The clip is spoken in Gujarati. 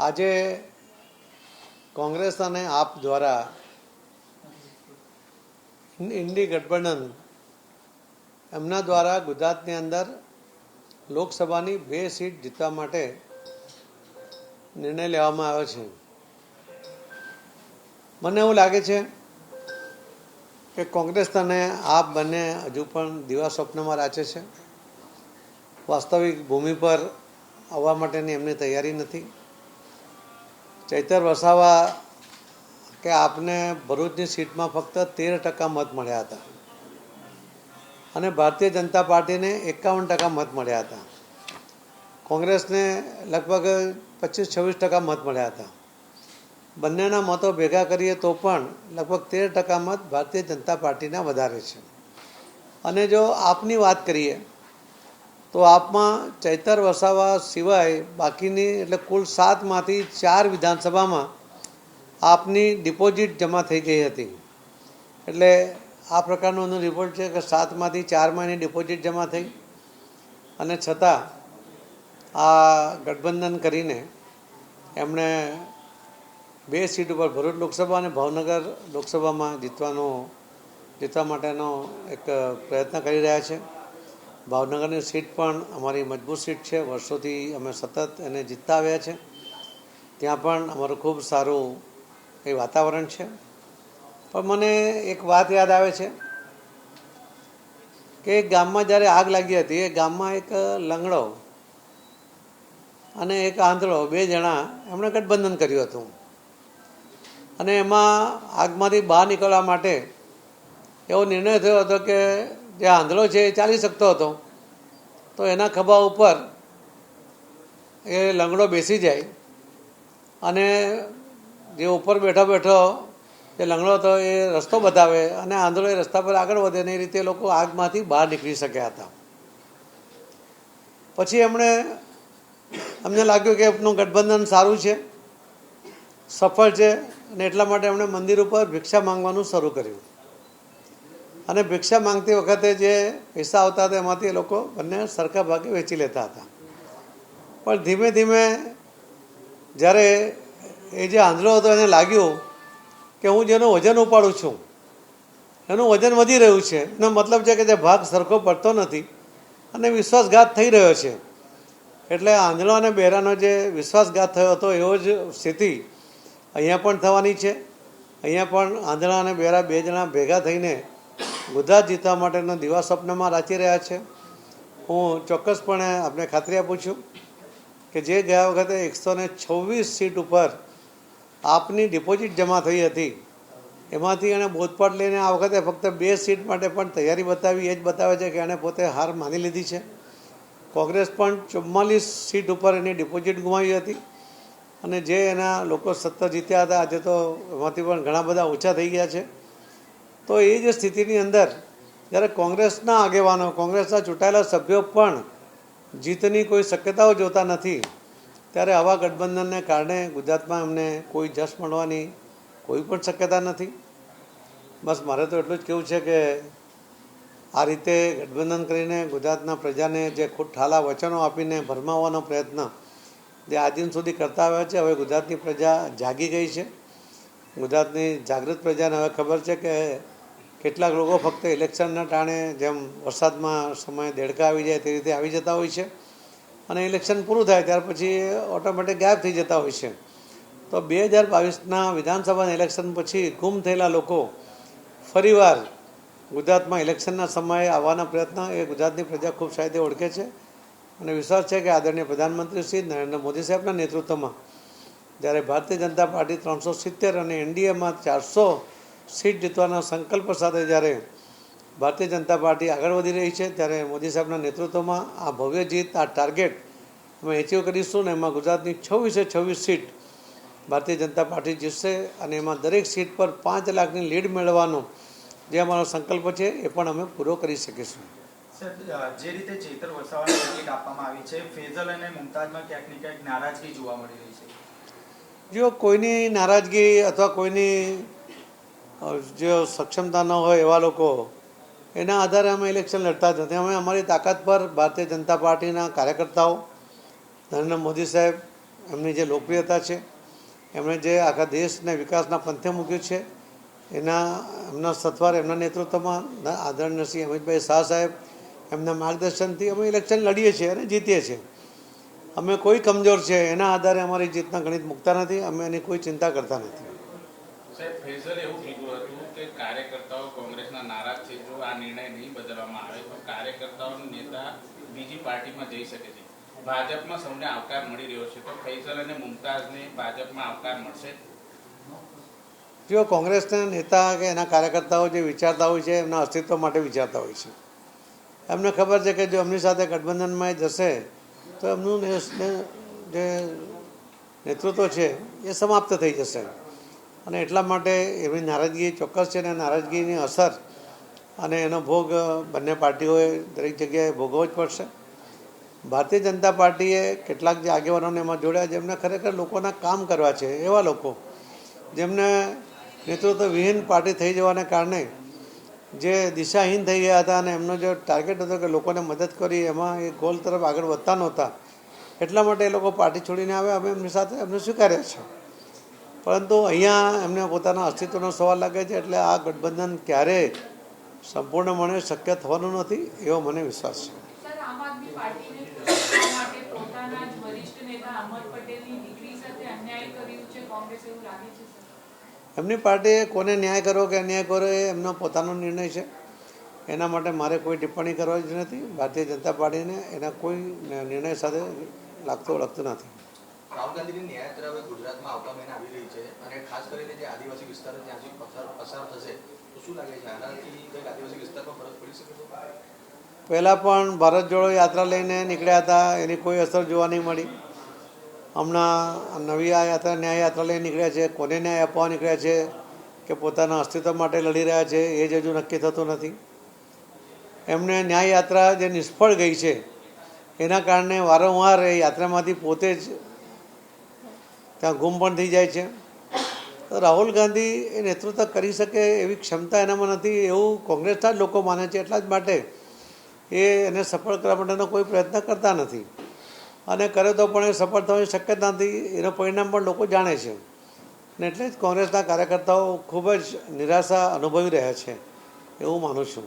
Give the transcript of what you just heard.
આજે કોંગ્રેસ અને આપ દ્વારા ઇન્ડી ગઠબંધન એમના દ્વારા ગુજરાતની અંદર લોકસભાની બે સીટ જીતવા માટે નિર્ણય લેવામાં આવ્યો છે. મને એવું લાગે છે કે કોંગ્રેસ અને આપ બંને હજુ પણ દિવા સ્વપ્નમાં રાચે છે. વાસ્તવિક ભૂમિ પર આવવા માટેની એમની તૈયારી નથી. ચૈતર વસાવા કે આપને ભરૂચની સીટમાં ફક્ત તેર ટકા મત મળ્યા હતા. અને ભારતીય જનતા પાર્ટીને એકાવન ટકા મત મળ્યા હતા. કોંગ્રેસને લગભગ પચીસ છવ્વીસ ટકા મત મળ્યા હતા. બંનેના મતો ભેગા કરીએ તો પણ લગભગ તેર ટકા મત ભારતીય જનતા પાર્ટીના વધારે છે. અને જો આપની વાત કરીએ તો આપમાં ચૈતર વસાવા સિવાય બાકીની એટલે કુલ સાતમાંથી ચાર વિધાનસભામાં આપની ડિપોઝિટ જમા થઈ ગઈ હતી. એટલે આ પ્રકારનો એનો રિપોર્ટ છે કે સાતમાંથી ચારમાં એની ડિપોઝિટ જમા થઈ અને છતાં આ ગઠબંધન કરીને એમણે બે સીટ ઉપર ભરૂચ લોકસભા અને ભાવનગર લોકસભામાં જીતવાનો, જીતવા માટેનો એક પ્રયત્ન કરી રહ્યા છે. ભાવનગરની સીટ પણ અમારી મજબૂત સીટ છે. વર્ષોથી અમે સતત એને જીતતા આવ્યા છે. ત્યાં પણ અમારું ખૂબ સારું એ વાતાવરણ છે. પણ મને એક વાત યાદ આવે છે કે ગામમાં જ્યારે આગ લાગી હતી, એ ગામમાં એક લંગડો અને એક આંધળો બે જણા એમણે ગઠબંધન કર્યું હતું. અને એમાં આગમાંથી બહાર નીકળવા માટે એવો નિર્ણય થયો હતો કે જે આંધળો છે એ ચાલી શકતો હતો. તો એના ખભા ઉપર એ લંગડો બેસી જાય અને જે ઉપર બેઠો બેઠો જે લંગડો હતો એ રસ્તો બતાવે અને આંધળો એ રસ્તા પર આગળ વધે ને એ રીતે લોકો આગમાંથી બહાર નીકળી શક્યા હતા. પછી એમણે અમને લાગ્યું કે એમનું ગઠબંધન સારું છે, સફળ છે અને એટલા માટે એમણે મંદિર ઉપર ભિક્ષા માંગવાનું શરૂ કર્યું. અને ભિક્ષા માંગતી વખતે જે પૈસા આવતા હતા એમાંથી એ લોકો બંને સરખા ભાગે વેચી લેતા હતા. પણ ધીમે ધીમે જ્યારે એ જે આંધળો હતો એને લાગ્યું કે હું જેનું વજન ઉપાડું છું, એનું વજન વધી રહ્યું છે, એનો મતલબ છે કે જે ભાગ સરખો પડતો નથી અને વિશ્વાસઘાત થઈ રહ્યો છે. એટલે આંધળો અને બહેરાનો જે વિશ્વાસઘાત થયો હતો એવો જ સ્થિતિ અહીંયા પણ થવાની છે. અહીંયા પણ આંધળા અને બહેરા બે જણા ભેગા થઈને ગુજરાત જીતવા માટેનો દિવા સ્વપ્નમાં રાચી રહ્યા છે. હું ચોક્કસપણે આપને ખાતરી આપું છું કે જે ગયા વખતે એકસો ને છવ્વીસ સીટ ઉપર આપની ડિપોઝિટ જમા થઈ હતી, એમાંથી એણે બોધપાઠ લઈને આ વખતે ફક્ત બે સીટ માટે પણ તૈયારી બતાવી, એ જ બતાવે છે કે એણે પોતે હાર માની લીધી છે. કોંગ્રેસ પણ ચુમ્માલીસ સીટ ઉપર એની ડિપોઝિટ ગુમાવી હતી અને જે એના લોકો સત્તર જીત્યા હતા, આજે તો એમાંથી પણ ઘણા બધા ઓછા થઈ ગયા છે. તો એ જે સ્થિતિની અંદર જ્યારે કોંગ્રેસના આગેવાનો, કોંગ્રેસના ચૂંટાયેલા સભ્યો પણ જીતની કોઈ શક્યતાઓ જોતા નથી, ત્યારે આવા ગઠબંધનને કારણે ગુજરાતમાં એમને કોઈ જશ મળવાની કોઈ પણ શક્યતા નથી. બસ મારે તો એટલું જ કહેવું છે કે આ રીતે ગઠબંધન કરીને ગુજરાતના પ્રજાને જે ખુદ ઠાલા વચનો આપીને ભરમાવવાનો પ્રયત્ન જે આજ સુધી કરતા આવ્યા છે, હવે ગુજરાતની પ્રજા જાગી ગઈ છે. ગુજરાતની જાગૃત પ્રજાને હવે ખબર છે કે કેટલાક લોકો ફક્ત ઇલેક્શનના ટાણે જેમ વરસાદમાં સમયે દેડકા આવી જાય તે રીતે આવી જતા હોય છે. અને ઇલેક્શન પૂરું થાય ત્યાર પછી ઓટોમેટિક ગાયબ થઈ જતા હોય છે. તો બે હજાર બાવીસના વિધાનસભાના ઇલેક્શન પછી ગુમ થયેલા લોકો ફરીવાર ગુજરાતમાં ઇલેક્શનના સમયે આવવાના પ્રયત્ન એ ગુજરાતની પ્રજા ખૂબ સારી ઓળખે છે. અને વિશ્વાસ છે કે આદરણીય પ્રધાનમંત્રી શ્રી નરેન્દ્ર મોદી સાહેબના નેતૃત્વમાં જ્યારે ભારતીય જનતા પાર્ટી ત્રણસો સિત્તેર અને એનડીએમાં ચારસો સીટ જીતવાના સંકલ્પ સાથે જ્યારે ભારતીય જનતા પાર્ટી આગળ વધી રહી છે, ત્યારે મોદી સાહેબના નેતૃત્વમાં આ ભવ્ય જીત, આ ટાર્ગેટ અમે એચીવ કરીશું ને એમાં ગુજરાતની છવ્વીસે છવ્વીસ સીટ ભારતીય જનતા પાર્ટી જીતશે અને એમાં દરેક સીટ પર પાંચ લાખની લીડ મેળવવાનો જે અમારો સંકલ્પ છે, એ પણ અમે પૂરો કરી શકીશું. જે રીતે ચેતર વસાવાને ટિકિટ આપવામાં આવી છે, ફેઝલ અને મુમતાજમાં ક્યાંક ને ક્યાંક નારાજગી જોવા મળી રહી છે. જો કોઈની નારાજગી અથવા કોઈની જો સક્ષમતા ન હોય એવા લોકો, એના આધારે અમે ઇલેક્શન લડતા જ નથી. અમે અમારી તાકાત પર ભારતીય જનતા પાર્ટીના કાર્યકર્તાઓ, નરેન્દ્ર મોદી સાહેબ, એમની જે લોકપ્રિયતા છે, એમણે જે આખા દેશને વિકાસના પંથે મૂક્યું છે, એના, એમના સથવાર એમના નેતૃત્વમાં આદરણીય શ્રી અમિતભાઈ શાહ સાહેબ એમના માર્ગદર્શનથી અમે ઇલેક્શન લડીએ છીએ અને જીતીએ છીએ. અમે કોઈ કમજોર છે એના આધારે અમારી જીતના ગણિત મૂકતા નથી અમે એની કોઈ ચિંતા કરતા નથી. સાહેબ ફેઝલ એવું કીધું હતું કે કાર્યકર્તાઓ કોંગ્રેસના નારાજ છે જો આ નિર્ણય નહીં બદલવામાં આવે તો કાર્યકર્તાઓનો નેતા બીજી પાર્ટીમાં જઈ શકે છે. ભાજપમાં સૌને આવકાર મળી રહ્યો છે તો ફૈઝલ અને મુમતાઝને ભાજપમાં આવકાર મળશે? જો કોંગ્રેસના નેતા કે એના કાર્યકર્તાઓ જે વિચારતા હોય છે એમના અસ્તિત્વ માટે વિચારતા હોય છે. એમને ખબર છે કે જો એમની સાથે ગઠબંધનમાં જશે તો એમનું જે નેતૃત્વ છે એ સમાપ્ત થઈ જશે. અને એટલા માટે એમની નારાજગી ચોક્કસ છે અને નારાજગીની અસર અને એનો ભોગ બંને પાર્ટીઓએ દરેક જગ્યાએ ભોગવવો જ પડશે. ભારતીય જનતા પાર્ટીએ કેટલાક જે આગેવાનોને એમાં જોડ્યા જેમને ખરેખર લોકોના કામ કરવા છે, એવા લોકો, જેમને નેતૃત્વ વિહીન પાર્ટી થઈ જવાને કારણે જે દિશાહીન થઈ ગયા હતા અને એમનો જે ટાર્ગેટ હતો કે લોકોને મદદ કરી, એમાં એ ગોલ તરફ આગળ વધતા નહોતા. એટલા માટે એ લોકો પાર્ટી છોડીને આવ્યા. અમે એમની સાથે એમને સ્વીકાર્યા છે. પરંતુ અહીંયા એમને પોતાના અસ્તિત્વનો સવાલ લાગે છે એટલે આ ગઠબંધન ક્યારે સંપૂર્ણપણે શક્ય થવાનું નથી એવો મને વિશ્વાસ છે. એમની પાર્ટીએ કોને ન્યાય કરવો કે અન્યાય કરો એ એમનો પોતાનો નિર્ણય છે. એના માટે મારે કોઈ ટિપ્પણી કરવા જ નથી. ભારતીય જનતા પાર્ટીને એના કોઈ નિર્ણય સાથે લાગતો લગતું નથી. રાહુલ ગાંધીની ન્યાયયાત્રા હવે ગુજરાતમાં આવતા મહિને આવી રહી છે અને ખાસ કરીને જે આદિવાસી વિસ્તારો ત્યાંથી પસાર પસાર થશે તો શું લાગે છે? આનાથી કંઈક આદિવાસી વિસ્તારમાં ફરક પડી શકે છે? પહેલાં પણ ભારત જોડો યાત્રા લઈને નીકળ્યા હતા. એની કોઈ અસર જોવા નહીં મળી. હમણાં નવી આ યાત્રા, ન્યાય યાત્રા લઈને નીકળ્યા છે. કોને ન્યાય આપવા નીકળ્યા છે કે પોતાના અસ્તિત્વ માટે લડી રહ્યા છે એ જ હજુ નક્કી થતું નથી. એમને ન્યાય યાત્રા જે નિષ્ફળ ગઈ છે, એના કારણે વારંવાર એ યાત્રામાંથી પોતે જ ત્યાં ગુમ પણ થઈ જાય છે. તો રાહુલ ગાંધી એ નેતૃત્વ કરી શકે એવી ક્ષમતા એનામાં નથી એવું કોંગ્રેસના જ લોકો માને છે. એટલા જ માટે એ એને સફળ કરવા માટેનો કોઈ પ્રયત્ન કરતા નથી. અને કરે તો પણ એ સફળ થવાની શક્યતા નથી. એનું પરિણામ પણ લોકો જાણે છે. ને એટલે જ કોંગ્રેસના કાર્યકર્તાઓ ખૂબ જ નિરાશા અનુભવી રહ્યા છે. એવું માનું છું.